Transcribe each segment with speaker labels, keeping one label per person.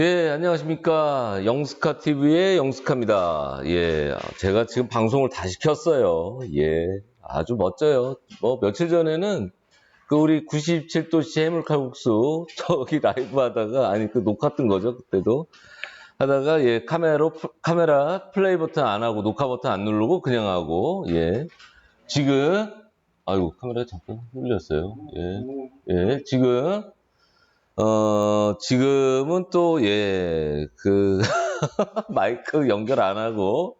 Speaker 1: 예, 안녕하십니까. 영스카 TV의 영스카입니다. 예, 제가 지금 방송을 다시 켰어요. 예, 아주 멋져요. 뭐, 며칠 전에는 그 우리 97도씨 해물칼국수 저기 라이브 하다가, 아니, 그 녹화 뜬 거죠, 그때도. 하다가, 예, 카메라로, 카메라 플레이 버튼 안 하고, 녹화 버튼 안 누르고 그냥 하고, 예. 지금, 아이고, 카메라 잠깐 흘렸어요. 예, 예, 지금, 어, 지금은 또, 예, 그, 마이크 연결 안 하고,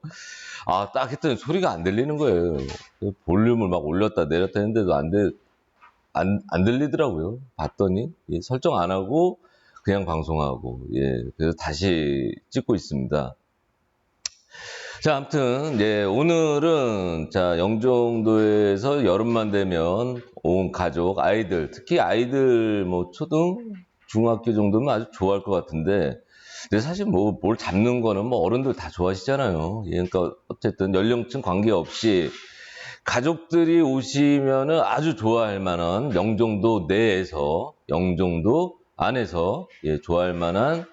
Speaker 1: 아, 딱 했더니 소리가 안 들리는 거예요. 그 볼륨을 막 올렸다 내렸다 했는데도 안 들, 안, 안 들리더라고요. 봤더니, 예, 설정 안 하고, 그냥 방송하고, 예, 그래서 다시 찍고 있습니다. 자, 아무튼, 예, 오늘은, 자, 영종도에서 여름만 되면 온 가족, 아이들, 특히 아이들, 뭐, 초등, 중학교 정도면 아주 좋아할 것 같은데, 근데 사실 뭐, 뭘 잡는 거는 뭐, 어른들 다 좋아하시잖아요. 예, 그러니까, 어쨌든 연령층 관계없이, 가족들이 오시면은 아주 좋아할 만한 영종도 내에서, 영종도 안에서, 예, 좋아할 만한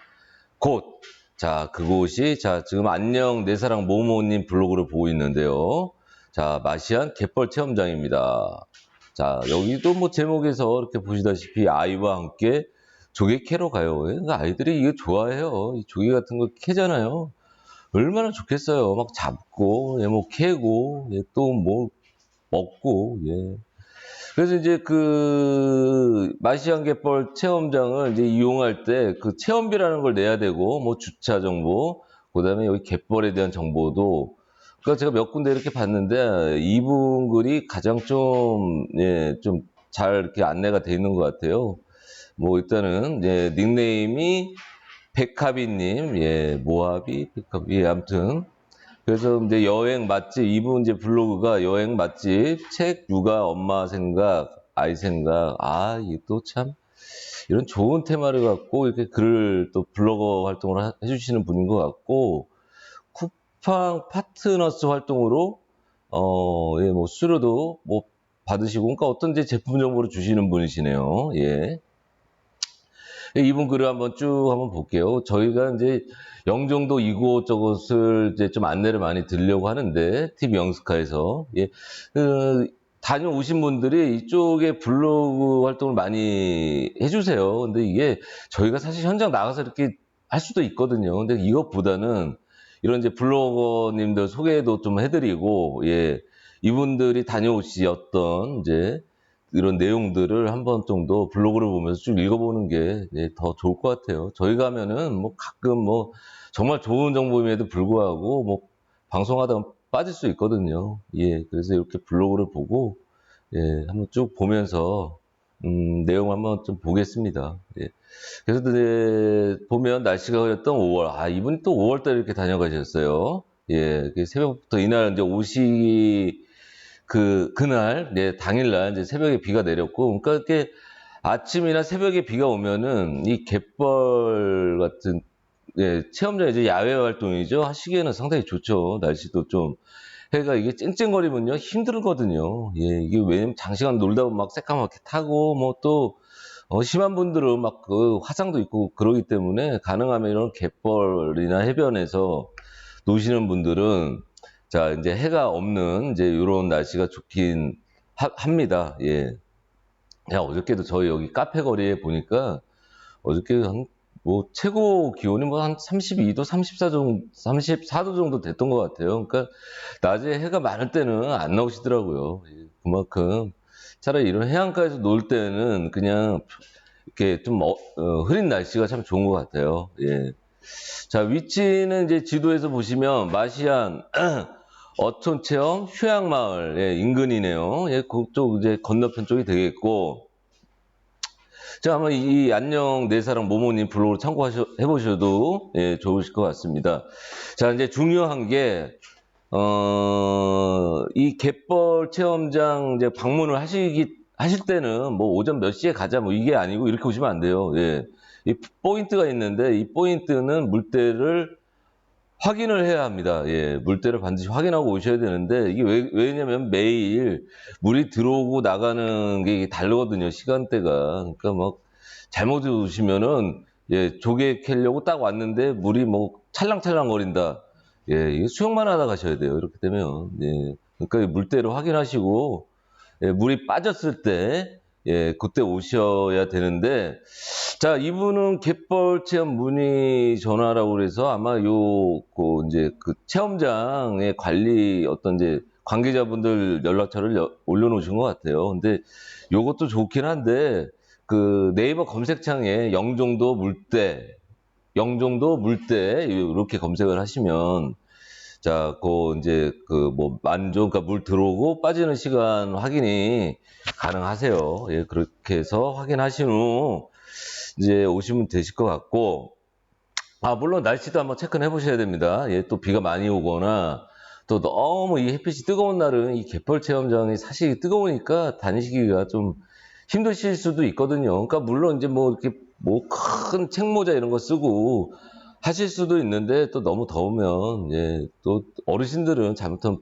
Speaker 1: 곳, 자, 그곳이, 자, 지금 안녕, 내 사랑 모모님 블로그를 보고 있는데요. 자, 마시안 갯벌 체험장입니다. 자, 여기도 뭐 제목에서 이렇게 보시다시피 아이와 함께 조개 캐러 가요. 그러니까 아이들이 이거 좋아해요. 이 조개 같은 거 캐잖아요. 얼마나 좋겠어요. 막 잡고, 예, 뭐 캐고, 예, 또 뭐 먹고, 예. 그래서 이제 그 마시안 갯벌 체험장을 이제 이용할 때 그 체험비라는 걸 내야 되고 뭐 주차 정보 그다음에 여기 갯벌에 대한 정보도 그러니까 제가 몇 군데 이렇게 봤는데 이분 글이 가장 좀 예, 좀 잘 이렇게 안내가 돼 있는 것 같아요. 뭐 일단은 예, 닉네임이 백합이님, 예, 모하비, 백합, 예, 아무튼 그래서 이제 여행 맛집, 이분 이제 블로그가 여행 맛집, 책, 육아, 엄마 생각, 아이 생각, 아, 이게 또 참, 이런 좋은 테마를 갖고 이렇게 글을 또 블로거 활동을 하- 해주시는 분인 것 같고, 쿠팡 파트너스 활동으로, 어, 예, 뭐, 수료도 뭐 받으시고, 그러니까 어떤 이제 제품 정보를 주시는 분이시네요. 예. 이분 글을 한번 쭉 한번 볼게요. 저희가 이제 영종도 이곳저곳을 이제 좀 안내를 많이 드리려고 하는데, TV 영스카에서. 예. 그, 다녀오신 분들이 이쪽에 블로그 활동을 많이 해주세요. 근데 이게 저희가 사실 현장 나가서 이렇게 할 수도 있거든요. 근데 이것보다는 이런 이제 블로거님들 소개도 좀 해드리고, 예. 이분들이 다녀오셨던 이제 이런 내용들을 한 번 정도 블로그를 보면서 쭉 읽어보는 게 예, 더 좋을 것 같아요. 저희 가면은 뭐 가끔 뭐 정말 좋은 정보임에도 불구하고 뭐 방송하다 빠질 수 있거든요. 예, 그래서 이렇게 블로그를 보고 예, 한번 쭉 보면서 음, 내용 한번 좀 보겠습니다. 예. 그래서 이제 보면 날씨가 흐렸던 5월, 아 이분이 또 5월달에 이렇게 다녀가셨어요. 예, 그 새벽부터 이날 이제 오시 그, 그날, 네, 당일날 이제 새벽에 비가 내렸고, 그러니까 이렇게 아침이나 새벽에 비가 오면은 이 갯벌 같은, 예, 체험장 이제 야외 활동이죠. 하시기에는 상당히 좋죠. 날씨도 좀. 해가 이게 쨍쨍거리면요, 힘들거든요. 예, 이게 왜냐면 장시간 놀다 보면 막 새까맣게 타고, 뭐 또, 어, 심한 분들은 막 그 화상도 있고 그러기 때문에 가능하면 이런 갯벌이나 해변에서 노시는 분들은 자, 이제 해가 없는 이제 이런 날씨가 좋긴 하- 합니다. 예. 야, 어저께도 저희 여기 카페 거리에 보니까 어저께 한, 뭐, 최고 기온이 뭐 한 32도, 34 정도, 34도 정도 됐던 것 같아요. 그러니까 낮에 해가 많을 때는 안 나오시더라고요. 예, 그만큼 차라리 이런 해안가에서 놀 때는 그냥 이렇게 좀 어, 어, 흐린 날씨가 참 좋은 것 같아요. 예. 자, 위치는 이제 지도에서 보시면 마시안 어촌 체험 휴양마을 예, 인근이네요. 예, 그쪽 이제 건너편 쪽이 되겠고. 자, 한번 이 안녕 내 사랑 모모님 블로그를 참고해 보셔도 예, 좋으실 것 같습니다. 자, 이제 중요한 게 어, 이 갯벌 체험장 이제 방문을 하시기 하실 때는 뭐 오전 몇 시에 가자 뭐 이게 아니고 이렇게 오시면 안 돼요. 예. 이 포인트가 있는데 이 포인트는 물때를 확인을 해야 합니다. 예, 물때를 반드시 확인하고 오셔야 되는데 이게 왜, 왜냐면 매일 물이 들어오고 나가는 게 이게 다르거든요. 시간대가. 그러니까 막 잘못 오시면은 예, 조개 캐려고 딱 왔는데 물이 뭐 찰랑찰랑 거린다. 예, 이거 수영만 하다 가셔야 돼요. 이렇게 되면. 예. 그러니까 이 물때를 확인하시고, 예, 물이 빠졌을 때, 예, 그때 오셔야 되는데, 자, 이분은 갯벌 체험 문의 전화라고 그래서 아마 요, 그, 이제 그 체험장의 관리 어떤 이제 관계자분들 연락처를 여- 올려놓으신 것 같아요. 근데 요것도 좋긴 한데, 그 네이버 검색창에 영종도 물때, 영종도 물때 이렇게 검색을 하시면 자, 그 이제 그 뭐 만조 그러니까 물 들어오고 빠지는 시간 확인이 가능하세요. 예, 그렇게 해서 확인하신 후 이제 오시면 되실 것 같고 아, 물론 날씨도 한번 체크해 보셔야 됩니다. 예, 또 비가 많이 오거나 또 너무 이 햇빛이 뜨거운 날은 이 갯벌 체험장이 사실 뜨거우니까 다니시기가 좀 힘드실 수도 있거든요. 그러니까 물론 이제 뭐 이렇게 뭐 큰 책모자 이런 거 쓰고 하실 수도 있는데 또 너무 더우면 예, 또 어르신들은 잘못하면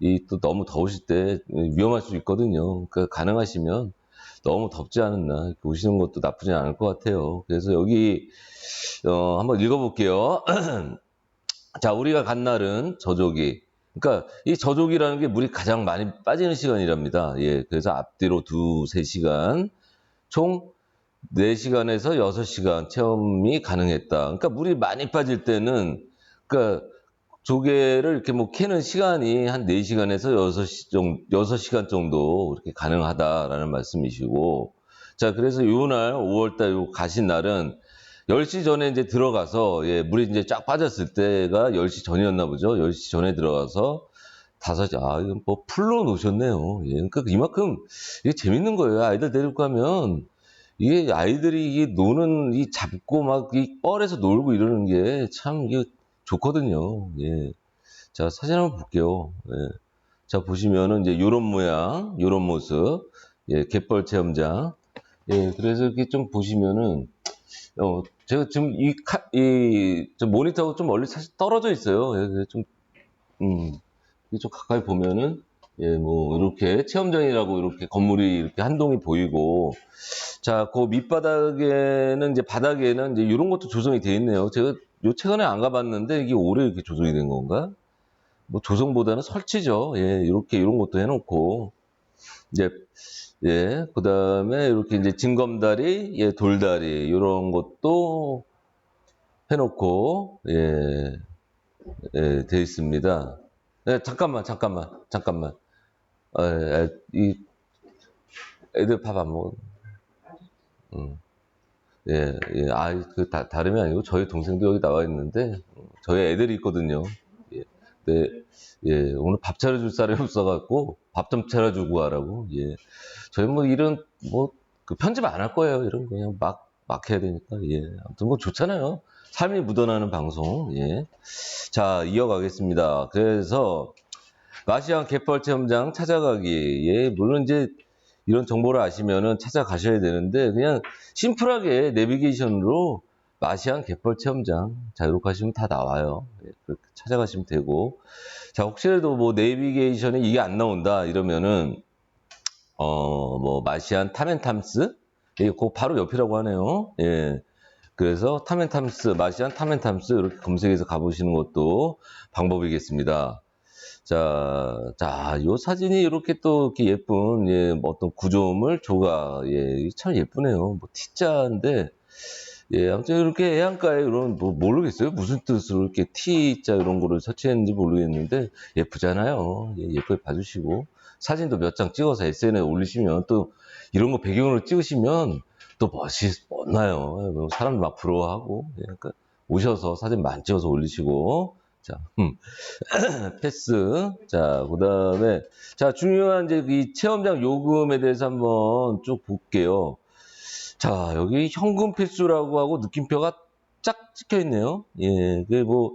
Speaker 1: 이 또 너무 더우실 때 위험할 수 있거든요. 그러니까 가능하시면 너무 덥지 않은 날 오시는 것도 나쁘지 않을 것 같아요. 그래서 여기 어, 한번 읽어볼게요. 자, 우리가 간 날은 저조기. 그러니까 이 저조기라는 게 물이 가장 많이 빠지는 시간이랍니다. 예, 그래서 앞뒤로 두, 세 시간, 총 4시간에서 6시간 체험이 가능했다. 그러니까 물이 많이 빠질 때는, 그러니까 조개를 이렇게 뭐 캐는 시간이 한 4시간에서 6시 정도, 6시간 정도 이렇게 가능하다라는 말씀이시고, 자, 그래서 요 날, 5월달 요 가신 날은 10시 전에 이제 들어가서, 예, 물이 이제 쫙 빠졌을 때가 10시 전이었나 보죠. 10시 전에 들어가서 5시, 아, 이건 뭐 풀로 놓으셨네요. 예, 그러니까 이만큼 이게 재밌는 거예요. 아이들 데리고 가면 이게 아이들이 이게 노는 이 잡고 막이 뻘에서 놀고 이러는 게 참 이게 좋거든요. 예. 자, 사진 한번 볼게요. 예. 자, 보시면은 이제 요런 모양, 요런 모습. 예, 갯벌 체험장. 예, 그래서 이렇게 좀 보시면은 어, 제가 지금 이, 카, 이, 저 모니터하고 좀 멀리 사실 떨어져 있어요. 예, 좀, 음, 좀 가까이 보면은, 예, 뭐, 이렇게 체험장이라고 이렇게 건물이 이렇게 한 동이 보이고, 자, 그 밑바닥에는 이제 바닥에는 이제 이런 것도 조성이 되어 있네요. 제가 요 최근에 안 가봤는데 이게 올해 이렇게 조성이 된 건가? 뭐 조성보다는 설치죠. 예, 이렇게 이런 것도 해놓고, 이제 예, 그 다음에 이렇게 이제 징검다리, 예, 돌다리, 이런 것도 해놓고, 예, 예, 돼 있습니다. 네, 잠깐만, 잠깐만, 잠깐만. 아, 예, 이, 애들 밥 안 먹어. 음. 예, 예, 아, 그, 다, 다름이 아니고 저희 동생도 여기 나와 있는데, 어, 저희 애들이 있거든요. 예, 네, 예, 오늘 밥 차려줄 사람이 없어갖고, 밥 좀 차려주고 가라고, 예. 저희 뭐 이런, 뭐, 그 편집 안 할 거예요. 이런 거 그냥 막, 막 해야 되니까, 예. 아무튼 뭐 좋잖아요. 삶이 묻어나는 방송, 예. 자, 이어가겠습니다. 그래서, 마시안 갯벌 체험장 찾아가기, 예, 물론 이제, 이런 정보를 아시면은 찾아가셔야 되는데, 그냥 심플하게 내비게이션으로 마시안 갯벌 체험장, 자, 이렇게 하시면 다 나와요. 예, 그렇게 찾아가시면 되고, 자, 혹시라도 뭐 내비게이션에 이게 안 나온다, 이러면은, 어, 뭐, 마시안 타멘탐스? 예, 그 바로 옆이라고 하네요. 예. 그래서 타멘탐스, 마시안 타멘탐스 이렇게 검색해서 가보시는 것도 방법이겠습니다. 자, 자, 요 사진이 이렇게 또 이렇게 예쁜, 예, 뭐 어떤 구조물 조각, 예, 참 예쁘네요. 뭐 T자인데, 예, 아무튼 이렇게 해안가에 이런, 뭐 모르겠어요. 무슨 뜻으로 이렇게 T자 이런 거를 설치했는지 모르겠는데, 예쁘잖아요. 예, 예쁘게 봐주시고, 사진도 몇 장 찍어서 SNS에 올리시면 또 이런 거 배경으로 찍으시면 또 멋있, 멋나요. 사람들 막 부러워하고, 예, 그러니까 오셔서 사진 많이 찍어서 올리시고, 자, 음. 패스. 자, 그 다음에, 자, 중요한 이제 이 체험장 요금에 대해서 한번 쭉 볼게요. 자, 여기 현금 필수라고 하고 느낌표가 쫙 찍혀 있네요. 예, 그 뭐,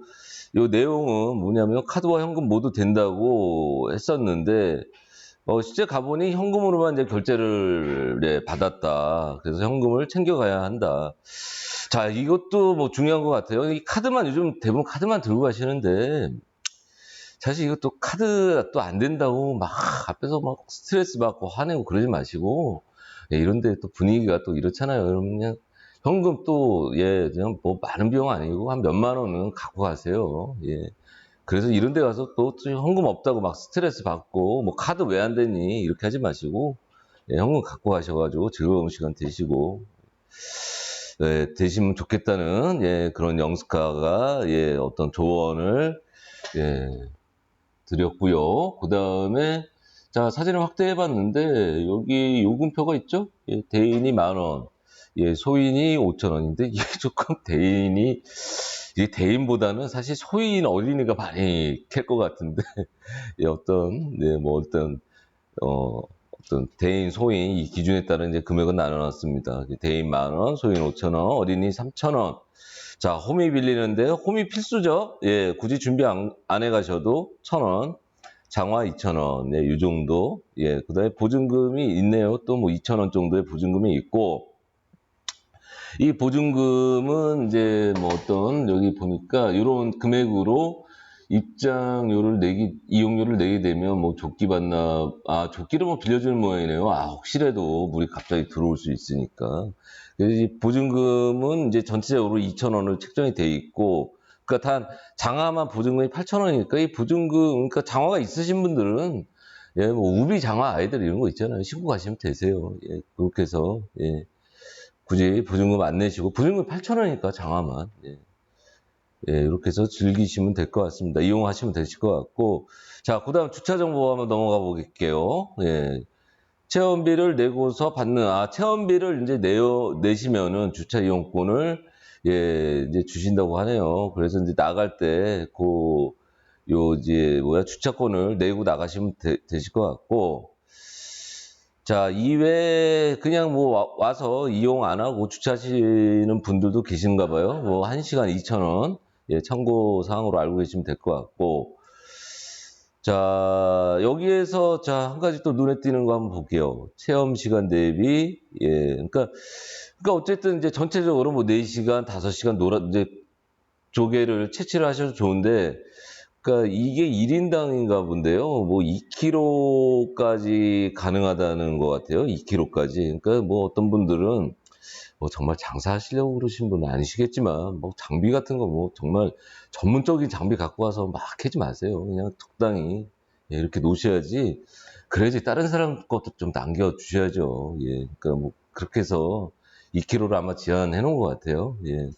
Speaker 1: 요 내용은 뭐냐면 카드와 현금 모두 된다고 했었는데, 어, 실제 가보니 현금으로만 이제 결제를 네, 받았다. 그래서 현금을 챙겨가야 한다. 자, 이것도 뭐 중요한 것 같아요. 이 카드만 요즘 대부분 카드만 들고 가시는데, 사실 이것도 카드 또 안 된다고 막 앞에서 막 스트레스 받고 화내고 그러지 마시고, 예, 이런데 또 분위기가 또 이렇잖아요. 여러분 그냥 현금 또, 예, 그냥 뭐 많은 비용 아니고 한 몇만 원은 갖고 가세요. 예. 그래서 이런 데 가서 또 현금 없다고 막 스트레스 받고 뭐 카드 왜 안 되니 이렇게 하지 마시고 예, 현금 갖고 가셔가지고 즐거운 시간 되시고 예, 되시면 좋겠다는 예, 그런 영스카가 예, 어떤 조언을 예, 드렸고요. 그 다음에 자 사진을 확대해 봤는데 여기 요금표가 있죠? 예, 대인이 만 원, 예, 소인이 5천 원인데 이게 조금 대인이 이게 대인보다는 사실 소인 어린이가 많이 캘 것 같은데 예, 어떤 네, 뭐 어떤 어 어떤 대인 소인 이 기준에 따른 이제 금액은 나눠놨습니다. 대인 만 원, 소인 5천 원, 어린이 3천 원. 자, 홈이 빌리는데 홈이 필수죠. 예, 굳이 준비 안, 안 해가셔도 천 원, 장화 2천 원, 네, 이 정도. 예, 그 다음에 보증금이 있네요. 또 뭐 2천 원 정도의 보증금이 있고. 이 보증금은 이제 뭐 어떤 여기 보니까 이런 금액으로 입장료를 내기 이용료를 내게 되면 뭐 조끼 받나 아 조끼를 뭐 빌려주는 모양이네요. 아 혹시라도 물이 갑자기 들어올 수 있으니까 그래서 이 보증금은 이제 전체적으로 2천 원을 책정이 돼 있고 그러니까 단 장화만 보증금이 8천 원이니까 이 보증금 그러니까 장화가 있으신 분들은 예 뭐 우비 장화 아이들 이런 거 있잖아요. 신고 가시면 되세요. 예 그렇게 해서 예 굳이 보증금 안 내시고 보증금 8천 원이니까 장화만 예. 예, 이렇게 해서 즐기시면 될 것 같습니다. 이용하시면 되실 것 같고 자 그 다음 주차 정보 한번 넘어가 볼게요. 예. 체험비를 내고서 받는 아 체험비를 이제 내어 내시면은 주차 이용권을 예 이제 주신다고 하네요. 그래서 이제 나갈 때 그 요 이제 뭐야 주차권을 내고 나가시면 되, 되실 것 같고 자 이외에 그냥 뭐 와- 와서 이용 안 하고 주차하시는 분들도 계신가 봐요. 뭐 1시간 2,000원 예 참고 사항으로 알고 계시면 될 것 같고 자, 여기에서 자, 한 가지 또 눈에 띄는 거 한번 볼게요. 체험 시간 대비, 예, 그러니까, 그러니까 어쨌든 이제 전체적으로 뭐 4시간, 5시간 놀아, 이제 조개를 채취를 하셔도 좋은데, 그러니까 이게 1인당인가 본데요. 뭐 2kg까지 가능하다는 것 같아요. 2kg까지. 그러니까 뭐 어떤 분들은 뭐 정말 장사하시려고 그러신 분은 아니시겠지만 뭐 장비 같은 거 뭐 정말 전문적인 장비 갖고 와서 막 하지 마세요. 그냥 적당히 예, 이렇게 놓으셔야지. 그래야지 다른 사람 것도 좀 남겨 주셔야죠. 예, 그러니까 뭐 그렇게 해서 2kg를 아마 제한해 놓은 것 같아요. 예.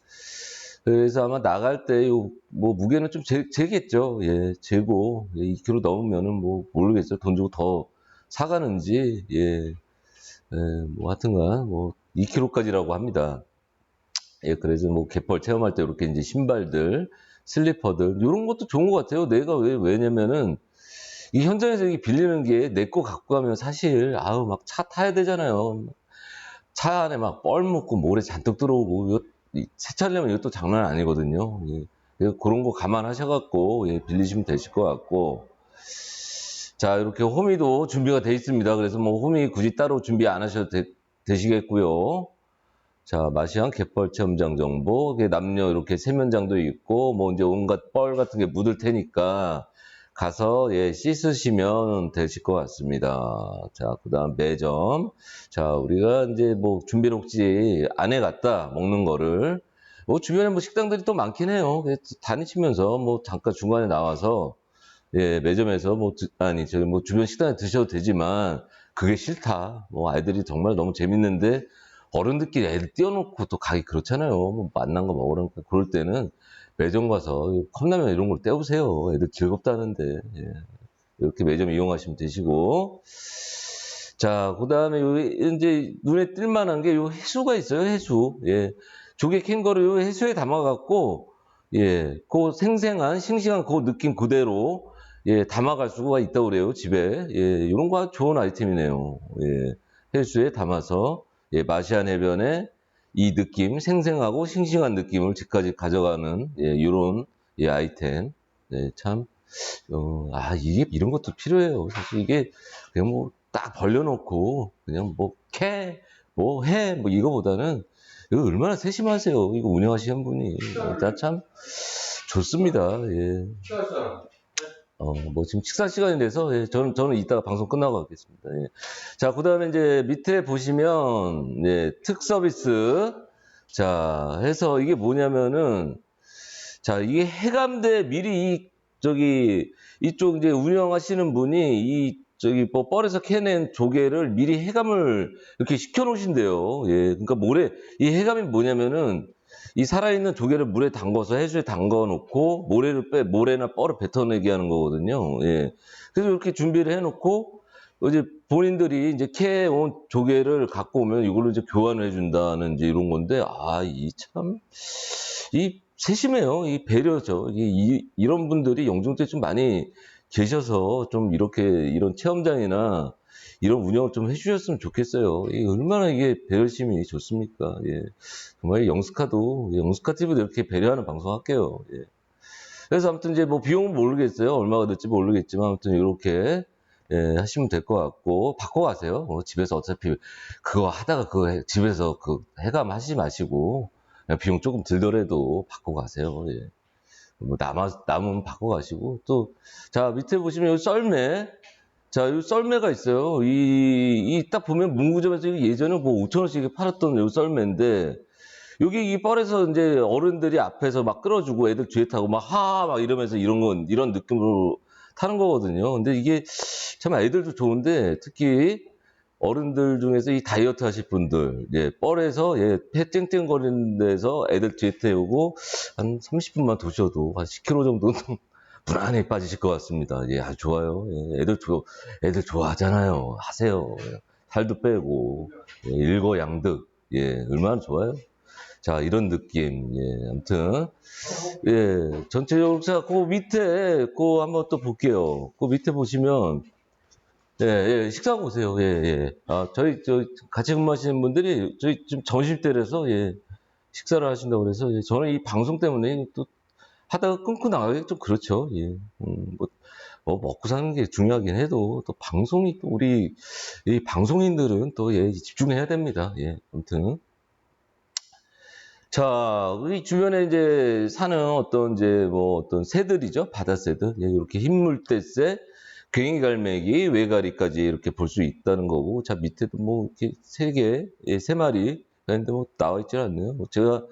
Speaker 1: 그래서 아마 나갈 때요뭐 무게는 좀 재, 재겠죠. 예, 재고 예, 2kg 넘으면은 뭐 모르겠어요. 돈 주고 더 사가는지 예, 예, 뭐 하여튼간 뭐 2kg까지라고 합니다. 예, 그래서 뭐 갯벌 체험할 때 이렇게 이제 신발들, 슬리퍼들 이런 것도 좋은 것 같아요. 내가 왜 왜냐면은 이 현장에서 이게 빌리는 게 내 거 갖고 가면 사실 아우 막 차 타야 되잖아요. 차 안에 막 뻘 묻고 모래 잔뜩 들어오고 세차하려면 이것도 장난 아니거든요. 예. 그래서 그런 거 감안하셔갖고 예, 빌리시면 되실 것 같고 자 이렇게 호미도 준비가 돼 있습니다. 그래서 뭐 호미 굳이 따로 준비 안 하셔도 되, 되시겠고요. 자 마시안 갯벌 체험장 정보 남녀 이렇게 세면장도 있고 뭐 이제 온갖 뻘 같은 게 묻을 테니까 가서 예 씻으시면 되실 것 같습니다. 자 그다음 매점 자 우리가 이제 뭐 준비를 혹시 안 해갔다 먹는 거를 뭐 주변에 뭐 식당들이 또 많긴 해요. 다니시면서 뭐 잠깐 중간에 나와서 예 매점에서 뭐 드- 아니 저기 뭐 주변 식당에 드셔도 되지만 그게 싫다. 뭐 아이들이 정말 너무 재밌는데 어른들끼리 애들 띄워놓고 또 가기 그렇잖아요. 뭐 만난 거 먹으라니까 그럴 때는 매점 가서 컵라면 이런 걸 때우세요. 애들 즐겁다는데 예. 이렇게 매점 이용하시면 되시고 자 그 다음에 요 이제 눈에 띌만한 게 요 해수가 있어요. 해수 예 조개 캔 거를 요 해수에 담아갖고 예 그 생생한 싱싱한 그 느낌 그대로 예 담아갈 수가 있다고 그래요 집에 예 이런 거 좋은 아이템이네요. 예 해수에 담아서 예, 마시안 해변의 이 느낌, 생생하고 싱싱한 느낌을 집까지 가져가는 예, 이런 예, 아이템. 네, 참, 어, 아 이게 이런 것도 필요해요. 사실 이게 그냥 뭐 딱 벌려놓고 그냥 뭐 캐, 뭐 해, 뭐 이거보다는 이거 얼마나 세심하세요. 이거 운영하시는 분이 일단 참 좋습니다. 예. 어, 뭐 지금 식사 시간이 돼서 예, 저는 저는 이따가 방송 끝나고 가겠습니다. 예. 자, 그다음에 이제 밑에 보시면 예, 특 서비스 자, 해서 이게 뭐냐면은, 자, 이게 해감대 미리 이, 저기, 이쪽 이제 운영하시는 분이 이, 저기, 뭐, 뻘에서 캐낸 조개를 미리 해감을 이렇게 시켜 놓으신대요. 예. 그러니까 모래, 이 해감이 뭐냐면은, 이 살아있는 조개를 물에 담궈서 해수에 담궈 놓고, 모래를 빼, 모래나 뻘을 뱉어내게 하는 거거든요. 예. 그래서 이렇게 준비를 해놓고, 이제 본인들이 이제 캐온 조개를 갖고 오면 이걸로 이제 교환을 해준다는 이제 이런 건데, 아, 이 참, 이 세심해요. 이 배려죠. 이, 이, 런 분들이 영종도에 좀 많이 계셔서 좀 이렇게 이런 체험장이나 이런 운영을 좀 해주셨으면 좋겠어요. 이 얼마나 이게 배려심이 좋습니까? 예. 정말 영스카도, 영스카 TV도 이렇게 배려하는 방송 할게요. 예. 그래서 아무튼 이제 뭐 비용은 모르겠어요. 얼마가 될지 모르겠지만 아무튼 이렇게 예, 하시면 될 것 같고 바꿔가세요. 뭐 집에서 어차피 그거 하다가 해- 집에서 그 해감 하지 마시고 비용 조금 들더라도 바꿔가세요. 예. 뭐 남아 남으면 바꿔가시고 또 자 밑에 보시면 여기 썰매 자 여기 썰매가 있어요. 이 이 딱 보면 문구점에서 예전에 뭐 5천 원씩 팔았던 요 썰매인데 여기 이 뻘에서 이제 어른들이 앞에서 막 끌어주고 애들 뒤에 타고 막하막 이러면서 이런 건 이런 느낌으로 타는 거거든요. 근데 이게 참 애들도 좋은데 특히 어른들 중에서 이 다이어트 하실 분들, 예, 뻘에서 예, 폐 땡땡거리는 데서 애들 뒤에 태우고 한 30분만 도셔도 한 10kg 정도 는 무난히 빠지실 것 같습니다. 예, 아주 좋아요. 예, 애들 좋, 애들 좋아하잖아요. 하세요. 예, 살도 빼고, 예, 일거양득. 예, 얼마나 좋아요? 자, 이런 느낌. 예, 아무튼. 예, 전체적으로 자, 그 밑에, 그 한번 또 볼게요. 그 밑에 보시면, 예, 예, 식사하고 오세요. 예, 예. 아, 저희, 저, 같이 근무하시는 분들이, 저희 지금 점심 때라서, 예, 식사를 하신다고 그래서, 예, 저는 이 방송 때문에 또 하다가 끊고 나가기 좀 그렇죠. 예. 음, 뭐, 뭐 먹고 사는 게 중요하긴 해도, 또 방송이 또 우리, 이 방송인들은 또, 예, 집중해야 됩니다. 예, 아무튼. 자, 이 주변에 이제 사는 어떤 이제 뭐 어떤 새들이죠. 바다 새들. 예, 이렇게 흰물대새, 괭이 갈매기, 외가리까지 이렇게 볼 수 있다는 거고. 자, 밑에도 뭐 이렇게 세 개, 예, 세 마리. 근데 뭐 나와 있질 않네요. 뭐 제가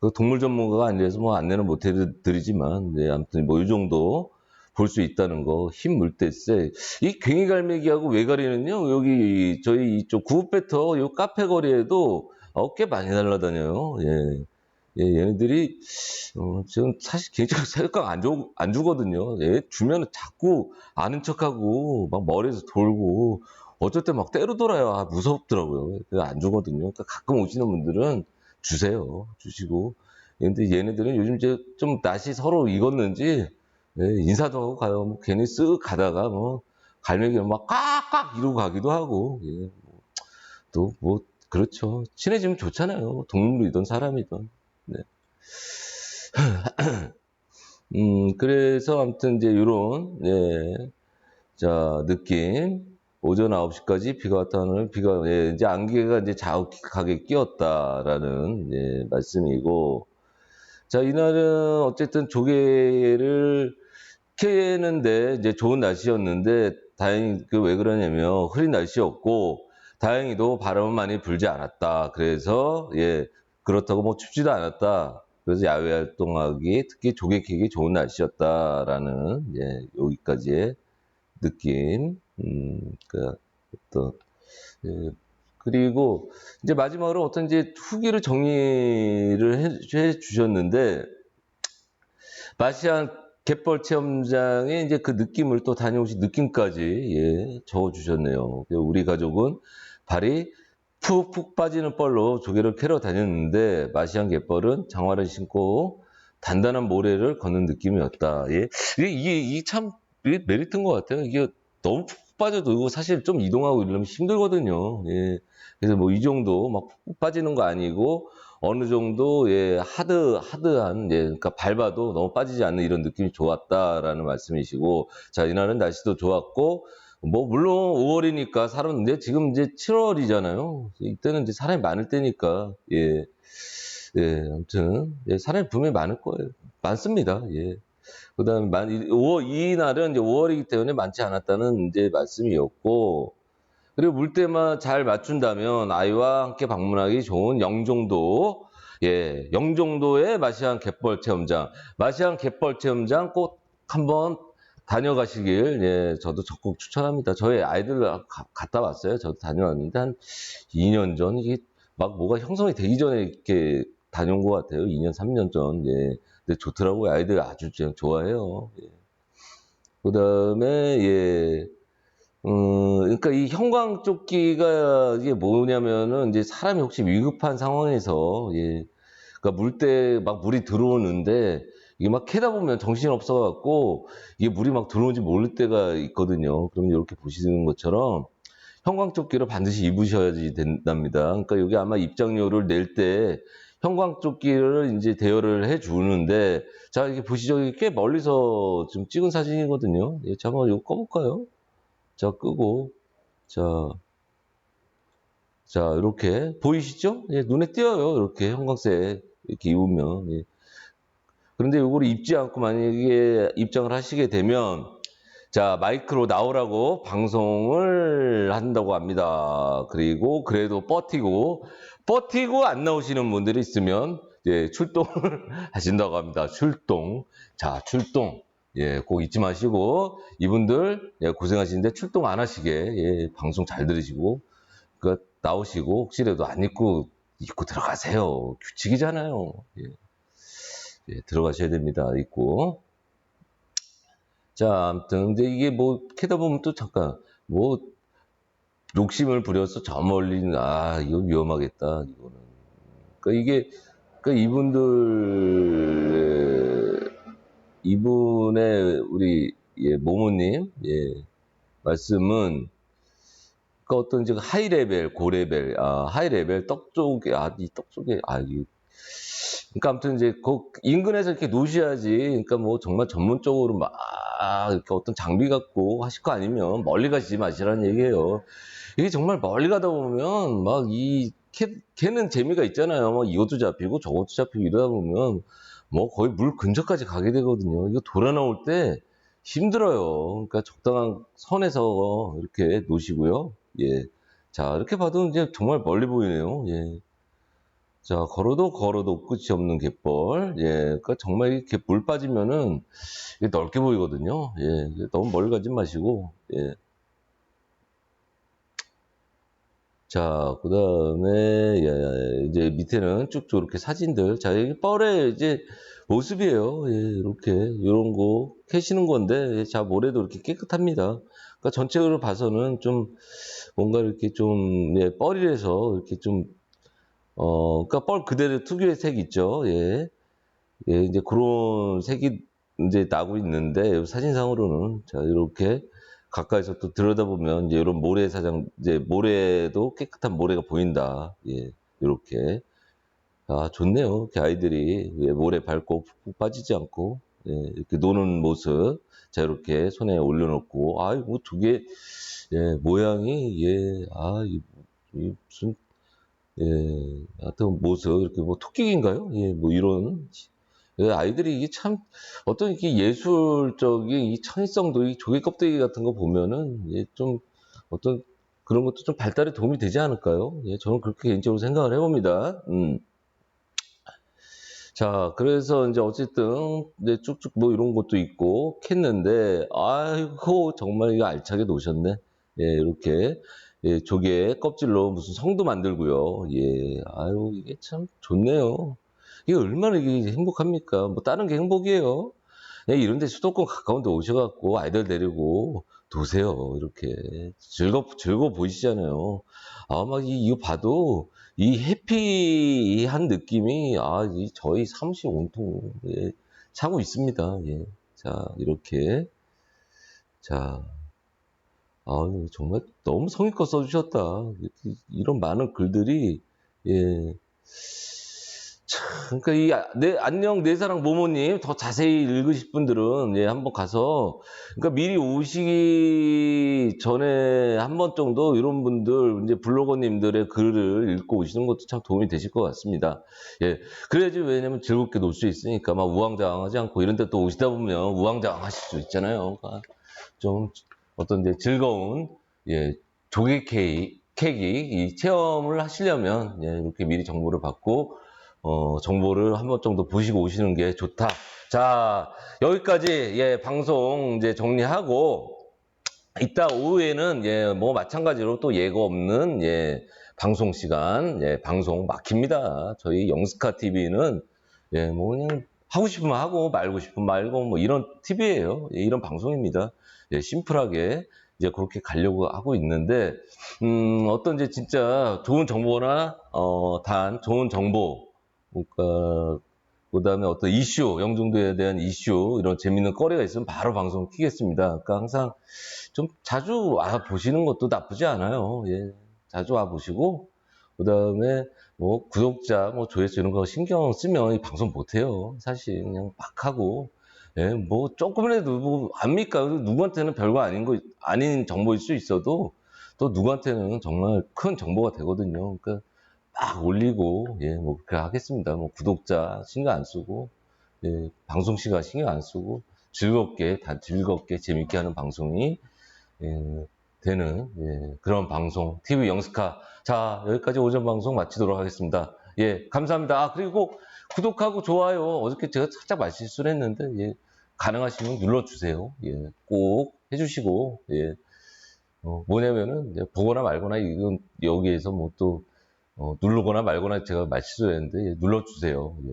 Speaker 1: 그 동물 전문가가 아니라서 뭐 안내는 못 해드리지만, 네, 아무튼 뭐 이 정도 볼 수 있다는 거. 흰 물대새. 이 괭이갈매기하고 외가리는요, 여기 저희 이쪽 구읍배터 요 카페 거리에도 어, 꽤 많이 날라다녀요. 예. 예, 얘네들이, 어, 지금 사실 개인적으로 생각 안, 주, 안 주거든요. 예, 주면은 자꾸 아는 척하고, 막 머리에서 돌고, 어쩔 때 막 때려 돌아요. 아, 무섭더라고요. 안 주거든요. 그러니까 가끔 오시는 분들은 주세요. 주시고. 근데 얘네들은 요즘 이제 좀 낯이 서로 익었는지, 예, 인사도 하고 가요. 뭐 괜히 쓱 가다가 뭐, 갈매기가 막 깍깍 이러고 가기도 하고, 예. 또 뭐, 그렇죠. 친해지면 좋잖아요. 동물이든 사람이든. 네. 음, 그래서 아무튼 이제 요런, 예. 자, 느낌. 오전 9시까지 비가 왔다는, 비가, 예, 이제 안개가 이제 자욱하게 끼었다라는, 예, 말씀이고. 자, 이날은 어쨌든 조개를 캐는데 이제 좋은 날씨였는데, 다행히 그 왜 그러냐면, 흐린 날씨였고, 다행히도 바람은 많이 불지 않았다. 그래서, 예, 그렇다고 뭐 춥지도 않았다. 그래서 야외 활동하기, 특히 조개 캐기 좋은 날씨였다라는, 예, 여기까지의 느낌. 음, 그, 어떤, 예, 그리고 이제 마지막으로 어떤 이제 후기를 정리를 해, 해 주셨는데, 마시안 갯벌 체험장에 이제 그 느낌을 또 다녀오신 느낌까지, 예, 적어 주셨네요. 우리 가족은 발이 푹푹 빠지는 뻘로 조개를 캐러 다녔는데 마시안 갯벌은 장화를 신고 단단한 모래를 걷는 느낌이었다. 예. 이게, 이게, 이게 참 이게 메리트인 것 같아요. 이게 너무 푹 빠져도 이거 사실 좀 이동하고 이러면 힘들거든요. 예. 그래서 뭐 이 정도 막 푹 빠지는 거 아니고 어느 정도 예 하드 하드한 예 그러니까 밟아도 너무 빠지지 않는 이런 느낌이 좋았다라는 말씀이시고 자 이날은 날씨도 좋았고 뭐 물론 5월이니까 사람 이제 지금 이제 7월이잖아요. 이때는 이제 사람이 많을 때니까 예. 예, 아무튼 예, 사람이 분명히 많을 거예요. 많습니다. 예. 그 다음 만 5월 이 날은 이제 5월이기 때문에 많지 않았다는 이제 말씀이었고 그리고 물때만 잘 맞춘다면 아이와 함께 방문하기 좋은 영종도 예, 영종도의 마시안 갯벌 체험장, 마시안 갯벌 체험장 꼭 한번 다녀가시길, 예, 저도 적극 추천합니다. 저희 아이들 가- 갔다 왔어요. 저도 다녀왔는데, 한 2년 전, 이게 막 뭐가 형성이 되기 전에 이렇게 다녀온 것 같아요. 2년, 3년 전, 예. 근데 좋더라고요. 아이들 아주 좋아해요. 예. 그 다음에, 예. 음, 그러니까 이 형광조끼가 이게 뭐냐면은 이제 사람이 혹시 위급한 상황에서 예, 그러니까 물때 막 물이 들어오는데 이게 막 캐다 보면 정신 없어갖고 이게 물이 막 들어오는지 모를 때가 있거든요. 그럼 이렇게 보시는 것처럼 형광조끼를 반드시 입으셔야지 된답니다. 그러니까 여기 아마 입장료를 낼 때 형광조끼를 이제 대여를 해 주는데 자 이게 보시죠 이게 꽤 멀리서 좀 찍은 사진이거든요. 예, 잠깐 이거 꺼볼까요? 자, 끄고, 자, 자, 이렇게, 보이시죠? 예, 눈에 띄어요. 이렇게 형광색, 이렇게 입으면. 예. 그런데 이거를 입지 않고 만약에 입장을 하시게 되면, 자, 마이크로 나오라고 방송을 한다고 합니다. 그리고 그래도 버티고, 버티고 안 나오시는 분들이 있으면, 예, 출동을 하신다고 합니다. 출동. 자, 출동. 예, 꼭 잊지 마시고, 이분들, 예, 고생하시는데 출동 안 하시게, 예, 방송 잘 들으시고, 그, 나오시고, 혹시라도 안 입고, 입고 들어가세요. 규칙이잖아요. 예. 예, 들어가셔야 됩니다. 입고. 자, 아무튼, 근데 이게 뭐, 캐다 보면 또 잠깐, 뭐, 욕심을 부려서 저 멀리, 아, 이거 위험하겠다, 이거는. 그러니까 이게, 그 이분들, 이분의 우리 예, 모모님 예, 말씀은 그 어떤 지금 하이 레벨, 고 레벨, 아 하이 레벨 떡 쪽에 아이 떡 쪽에 아 이. 그러니까 아무튼 이제 그 인근에서 이렇게 노셔야지. 그러니까 뭐 정말 전문적으로 막 이렇게 어떤 장비 갖고 하실 거 아니면 멀리 가시지 마시라는 얘기예요. 이게 정말 멀리 가다 보면 막이 캐는 재미가 있잖아요. 막 이것도 잡히고 저것도 잡히고 이러다 보면 뭐 거의 물 근처까지 가게 되거든요. 이거 돌아 나올 때 힘들어요. 그러니까 적당한 선에서 이렇게 놓으시고요. 예. 자, 이렇게 봐도 이제 정말 멀리 보이네요. 예. 자, 걸어도 걸어도 끝이 없는 갯벌. 예. 그러니까 정말 이렇게 물 빠지면은 넓게 보이거든요. 예. 너무 멀리 가지 마시고, 예. 자, 그 다음에, 예, 이제 밑에는 쭉쭉 이렇게 사진들. 자, 여기 뻘의 이제 모습이에요. 예, 이렇게, 이런 거 캐시는 건데, 예, 자, 모래도 이렇게 깨끗합니다. 그러니까 전체적으로 봐서는 좀, 뭔가 이렇게 좀, 예, 뻘이라서 이렇게 좀, 어, 그러니까 뻘 그대로 특유의 색 있죠. 예. 예, 이제 그런 색이 이제 나고 있는데, 이 사진상으로는, 자, 이렇게, 가까이서 또 들여다보면 이제 이런 모래 사장 이제 모래도 깨끗한 모래가 보인다. 예, 이렇게 아 좋네요. 이렇게 아이들이 예, 모래 밟고 푹푹 빠지지 않고 예, 이렇게 노는 모습. 자 이렇게 손에 올려놓고 아이고 두개 예, 모양이 예 아 이, 이 무슨 예 하여튼 모습 이렇게 뭐 토끼인가요? 예, 뭐 이런 예, 아이들이 이게 참 어떤 이게 예술적인 이 창의성도 이 조개 껍데기 같은 거 보면은 예, 좀 어떤 그런 것도 좀 발달에 도움이 되지 않을까요? 예, 저는 그렇게 개인적으로 생각을 해봅니다. 음. 자, 그래서 이제 어쨌든 이제 쭉쭉 뭐 이런 것도 있고 캤는데 아이고 정말 이거 알차게 놓으셨네. 예, 이렇게 예, 조개 껍질로 무슨 성도 만들고요. 예, 아유 이게 참 좋네요. 이게 얼마나 이게 행복합니까? 뭐 다른 게 행복이에요. 그냥 이런데 수도권 가까운데 오셔갖고 아이들 데리고 도세요. 이렇게 즐거 즐거 보이시잖아요. 아막 이거 봐도 이 해피한 느낌이 아 이 저희 사무실 온통 예, 차고 있습니다. 예. 자 이렇게 자. 아유, 정말 너무 성의껏 써주셨다. 이런 많은 글들이, 예. 참, 그러니까 이, 아- 내, 안녕, 내 사랑 모모님, 더 자세히 읽으실 분들은, 예, 한번 가서, 그러니까 미리 오시기 전에 한 번 정도 이런 분들, 이제 블로거님들의 글을 읽고 오시는 것도 참 도움이 되실 것 같습니다. 예. 그래야지, 왜냐면 즐겁게 놀 수 있으니까, 막 우왕좌왕하지 않고 이런 데 또 오시다 보면 우왕좌왕 하실 수 있잖아요. 그러니까 좀, 어떤 이제 즐거운, 예, 조개 케이, 캐기, 이 체험을 하시려면, 예, 이렇게 미리 정보를 받고, 어, 정보를 한 번 정도 보시고 오시는 게 좋다. 자, 여기까지, 예, 방송 이제 정리하고, 이따 오후에는, 예, 뭐, 마찬가지로 또 예고 없는, 예, 방송 시간, 예, 방송 막힙니다. 저희 영스카 TV는, 예, 뭐, 그냥 하고 싶으면 하고, 말고 싶으면 말고, 뭐, 이런 TV예요 이런 방송입니다. 예, 심플하게, 이제 그렇게 가려고 하고 있는데, 음, 어떤 이제 진짜 좋은 정보나, 어, 단, 좋은 정보, 그러니까, 그 다음에 어떤 이슈, 영종도에 대한 이슈, 이런 재밌는 거리가 있으면 바로 방송 키겠습니다. 그러니까 항상 좀 자주 와 보시는 것도 나쁘지 않아요. 예. 자주 와 보시고, 그 다음에 뭐 구독자, 뭐 조회수 이런 거 신경 쓰면 이 방송 못 해요. 사실 그냥 막 하고, 예, 뭐 조금이라도 뭐 압니까? 누구한테는 별거 아닌 거, 아닌 정보일 수 있어도 또 누구한테는 정말 큰 정보가 되거든요. 그러니까 막 올리고, 예, 뭐, 그렇게 하겠습니다. 뭐, 구독자 신경 안 쓰고, 예, 방송 시간 신경 안 쓰고, 즐겁게, 다 즐겁게, 재밌게 하는 방송이, 예, 되는, 예, 그런 방송, TV 영스카. 자, 여기까지 오전 방송 마치도록 하겠습니다. 예, 감사합니다. 아, 그리고 구독하고 좋아요. 어저께 제가 살짝 말실수를 했는데, 예, 가능하시면 눌러주세요. 예, 꼭 해주시고, 예, 어, 뭐냐면은, 보거나 말거나, 이건 여기에서 뭐 또, 어, 누르거나 말거나 제가 말실수 했는데 예, 눌러주세요. 예,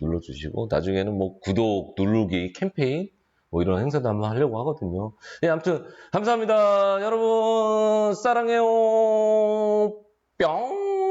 Speaker 1: 눌러주시고 나중에는 뭐 구독 누르기 캠페인 뭐 이런 행사도 한번 하려고 하거든요. 예, 아무튼 감사합니다. 여러분 사랑해요. 뿅.